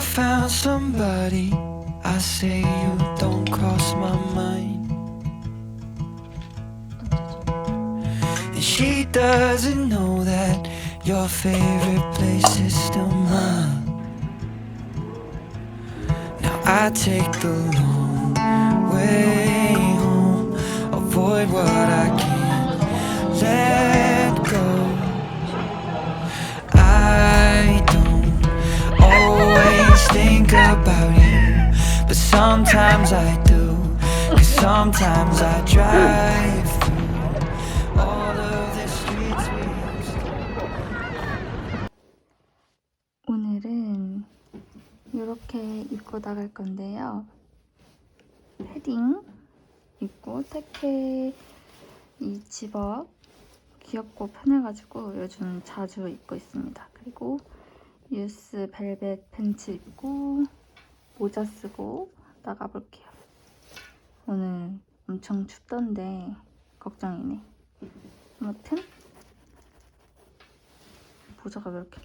I found somebody. I say you don't cross my mind. And she doesn't know that your favorite place is still mine. Now I take the long way home, avoid what I can't sometimes I do. Cause sometimes I drive through all of the streets we used to. 오늘은 이렇게 입고 나갈 건데요. 패딩 입고 택해 이 집업 귀엽고 편해가지고 요즘 자주 입고 있습니다. 그리고 유스 벨벳 팬츠 입고 모자 쓰고 나가볼게요. 오늘 엄청 춥던데 걱정이네. 아무튼 모자가 왜 이렇게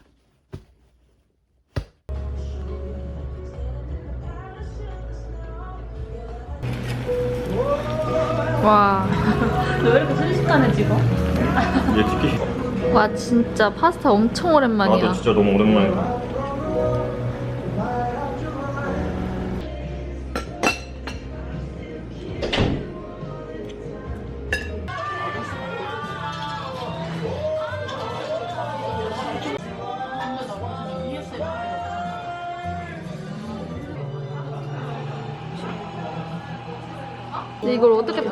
와. 너왜 이렇게 순식간에 찍어? 얘 찍기 싫어. 와 진짜 파스타 엄청 오랜만이야. 나도 진짜 너무 오랜만이다.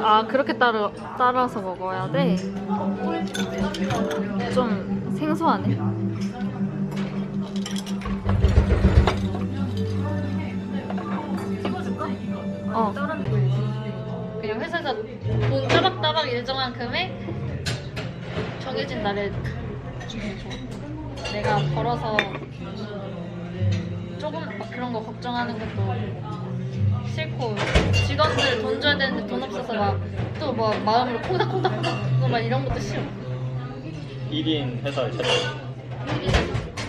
아 그렇게 따라 따라서 먹어야 돼? 좀 생소하네. 어. 그냥 회사에서 돈 따박따박 일정한 금액 정해진 날에. 내가 벌어서 조금 막 그런 거 걱정하는 것도 싫고 직원들 돈 줘야 되는데 돈 없어서 막 또 뭐 마음으로 콩닥콩닥콩닥 막 이런 것도 싫어. 1인 회사에 찾아.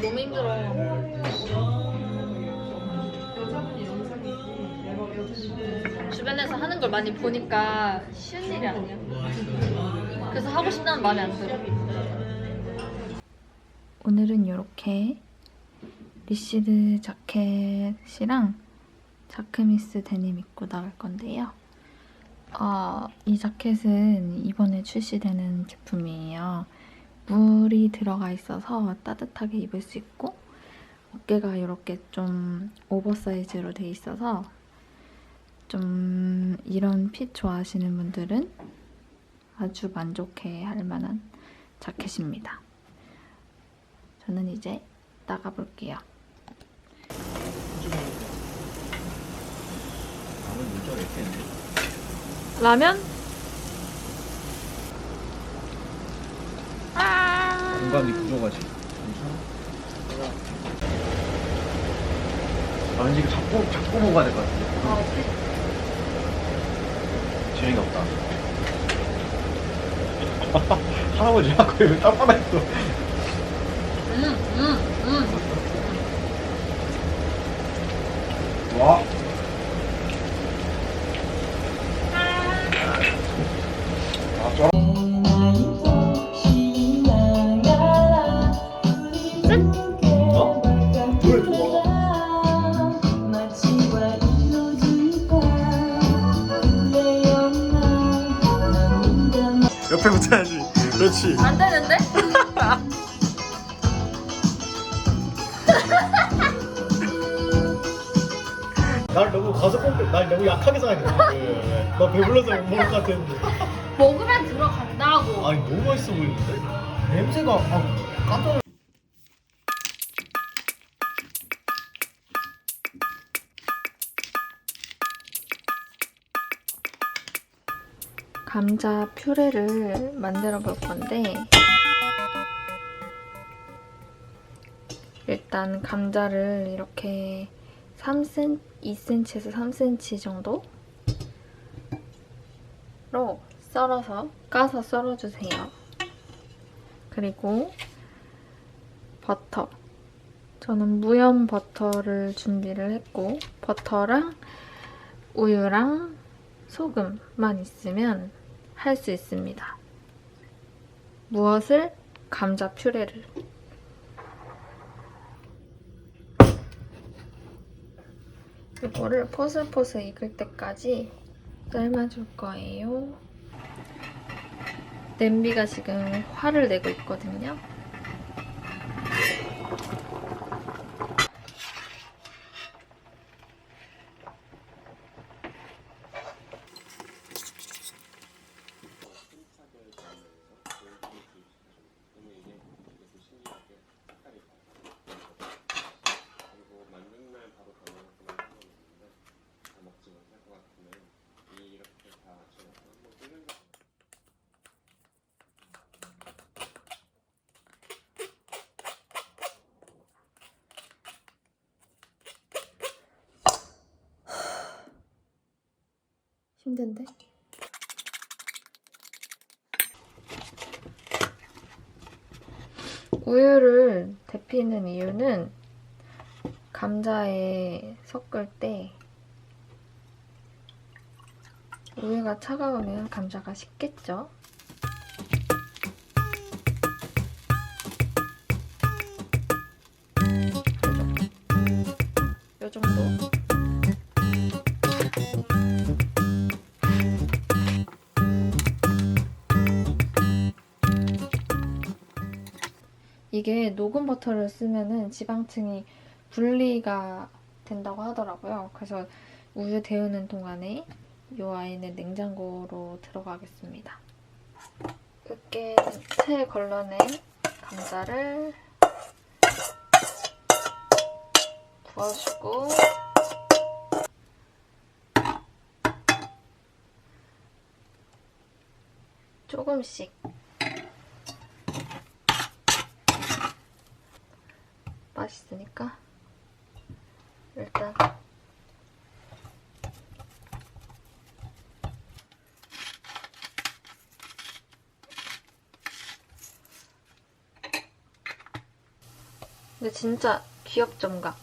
너무 힘들어. 주변에서 하는 걸 많이 보니까 쉬운 일이 아니야. 그래서 하고 싶다는 마음이 안 들어. 오늘은 이렇게 리시드 자켓이랑 자크미스 데님 입고 나갈 건데요. 어, 이 자켓은 이번에 출시되는 제품이에요. 물이 들어가 있어서 따뜻하게 입을 수 있고 어깨가 이렇게 좀 오버사이즈로 돼 있어서 좀 이런 핏 좋아하시는 분들은 아주 만족해 할 만한 자켓입니다. 저는 이제 나가볼게요. 라면? 공간이 부족하지. 아, 왠지 이거 잡고, 잡고 먹어야 될 것 같은데. 아, 오케이. 재미가 없다. 할아버지야, 거기 왜 땀빠했어? 음, 음, 음. 배불러서 못 먹을 것 같았는데. 먹으면 들어간다고. 아니, 너무 맛있어 보이는데? 냄새가, 아, 깜짝 놀 감자 퓨레를 만들어 볼 건데 일단 감자를 이렇게 3cm, 2cm에서 3cm 정도 로 썰어서 까서 썰어주세요. 그리고 버터 저는 무염 버터를 준비를 했고 버터랑 우유랑 소금만 있으면 할 수 있습니다. 무엇을? 감자 퓨레를. 이거를 포슬포슬 익을 때까지 삶아줄 거예요. 냄비가 지금 화를 내고 있거든요. 힘든데? 우유를 데피는 이유는 감자에 섞을 때 우유가 차가우면 감자가 식겠죠? 요 정도? 이게 녹은 버터를 쓰면은 지방층이 분리가 된다고 하더라고요. 그래서 우유 데우는 동안에 이 아이는 냉장고로 들어가겠습니다. 으깨 채 걸러낸 감자를 부어주고 조금씩 맛있으니까 일단 근데 진짜 귀엽점각.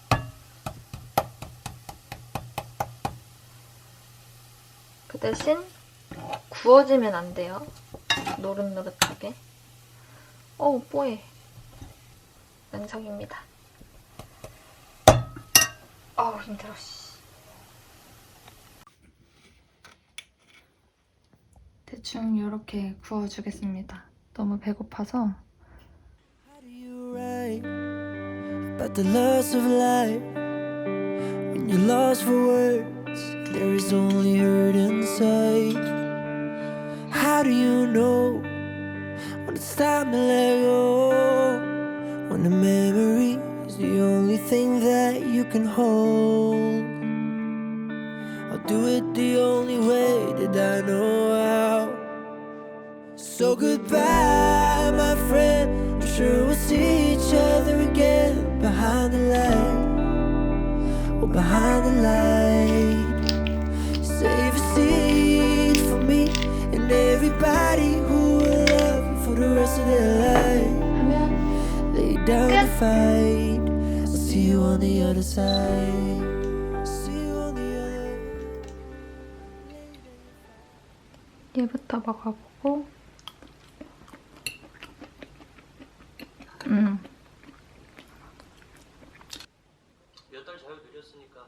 그 대신 구워지면 안 돼요. 노릇노릇하게. 어우 뽀해. 맹상입니다. 아우 힘들어 씨. 대충 이렇게 구워주겠습니다. 너무 배고파서 about the loss of life when you're lost for words? There is only hurt inside. How do you know when it's time to let go? When the memory is the only thing that you can hold. I'll do it the only way that I know how. So goodbye, my friend. I'm sure we'll see each other again behind the light. Oh, behind the light. Save a seat for me and everybody who will love you for the rest of their life. 하면 Lay down to fight. I'll see you on the other side. See you on the other. 얘부터 먹어보고 몇 달 자유 누렸으니까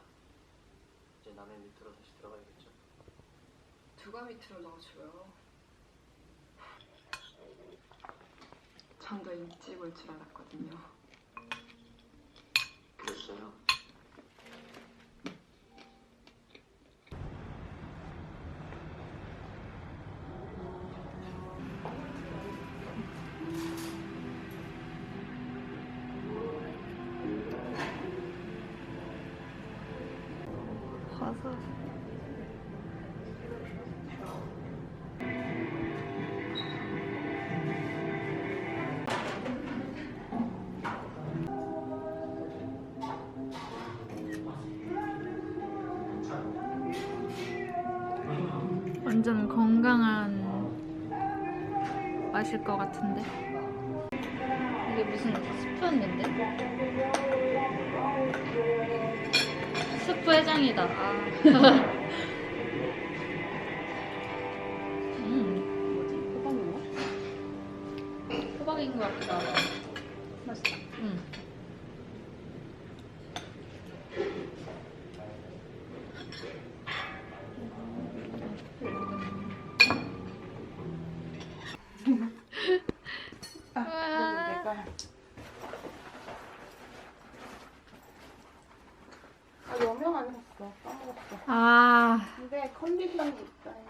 이제 남의 밑으로 다시 들어가야겠죠. 누가 밑으로 넣어줘요? 전 더 일찍 올 줄 알았거든요. 그랬어요. 버섯 완전 건강한 맛일 것 같은데 이게 무슨 스프였는데? 스프 해장이다. 아. 샀어. 까먹었어. 아, 근데 컨디션이 있어요.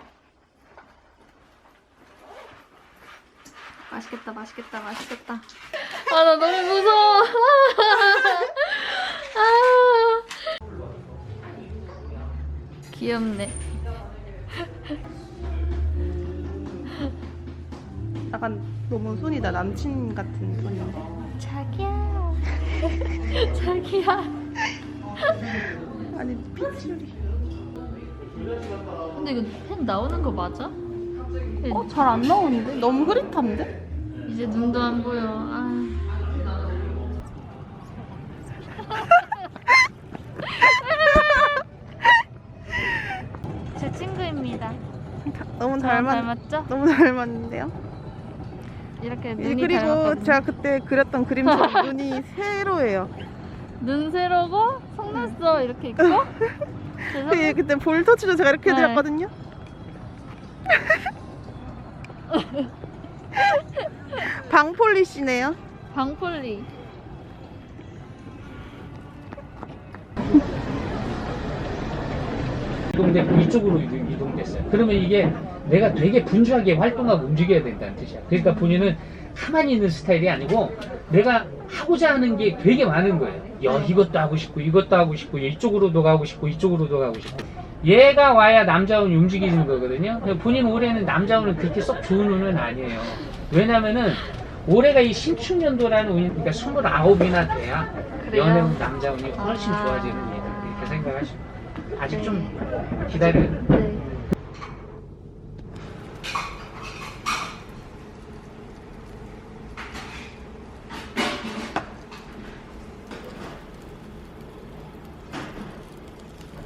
맛있겠다, 맛있겠다, 맛있겠다. 아, 나 너무 무서워. 아. 귀엽네. 약간 너무 손이다. 남친 같은 손이. 자기야. 자기야. 아니, 피치리. 근데 이거 펜 나오는 거 맞아? 어, 잘 안 나오는데? 너무 흐릿한데? 이제 눈도 안 보여. 아. 제 친구입니다. 너무 저랑 닮았, 닮았죠? 너무 닮았는데요? 이렇게 예, 눈이 그리고 닮았거든요. 제가 그때 그렸던 그림처럼 눈이 세로예요. 눈 세로고 속눈썹 이렇게 있고 제 그, 속- 그때 볼 터치로 제가 이렇게 네. 해드렸거든요. 방폴리시네요. 방폴리 이동됐고 이쪽으로 이동- 이동 됐어요. 그러면 이게 내가 되게 분주하게 활동하고 움직여야 된다는 뜻이야. 그러니까 본인은 가만히 있는 스타일이 아니고 내가 하고자 하는 게 되게 많은 거예요. 야, 이것도 하고 싶고 이것도 하고 싶고 이쪽으로도 가고 싶고 이쪽으로도 가고 싶고 얘가 와야 남자운이 움직이는 거거든요. 본인 올해는 남자운은 그렇게 썩 좋은 운은 아니에요. 왜냐면은 올해가 이 신축년도라는 운이 그러니까 29이나 돼야 그래요? 연애 남자운이 훨씬 아. 좋아지는 운이다. 이렇게 생각하시고 아직 좀 기다려야 돼. 네.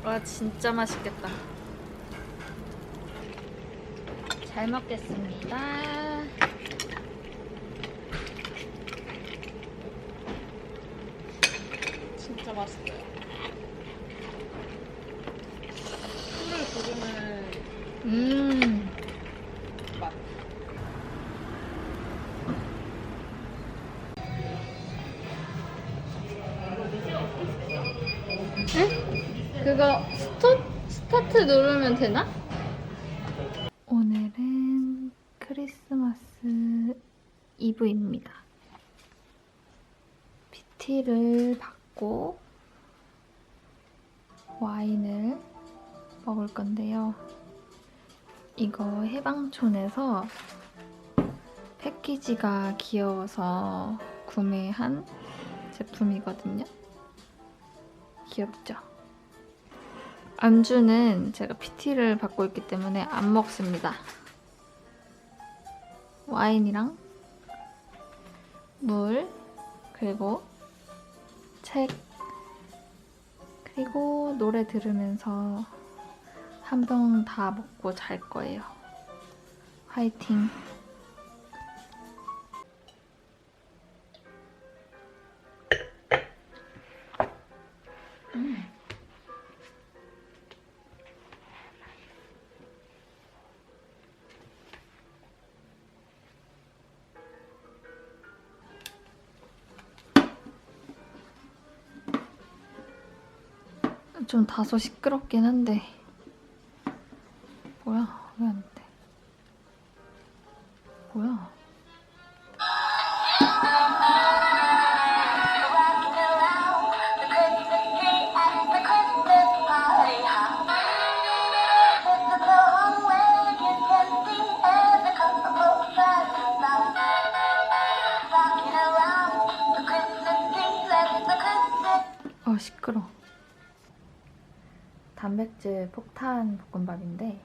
와 진짜 맛있겠다. 잘 먹겠습니다. 진짜 맛있어요. 스타트 누르면 되나? 오늘은 크리스마스 이브입니다. PT를 받고 와인을 먹을 건데요. 이거 해방촌에서 패키지가 귀여워서 구매한 제품이거든요. 귀엽죠? 안주는 제가 PT를 받고 있기 때문에 안 먹습니다. 와인이랑 물, 그리고 책, 그리고 노래 들으면서 한 병 다 먹고 잘 거예요. 화이팅! 좀 다소 시끄럽긴 한데 뭐야 왜 안 돼? 뭐야? 어 시끄러. 단백질 폭탄 볶음밥인데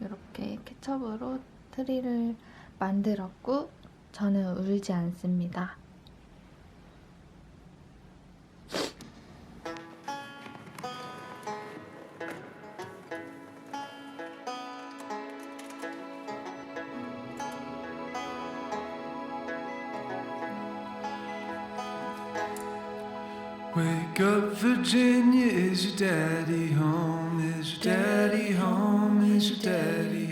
이렇게 케첩으로 트리를 만들었고 저는 울지 않습니다. Wake up, Virginia. Is your daddy home? Is your daddy home? Is your daddy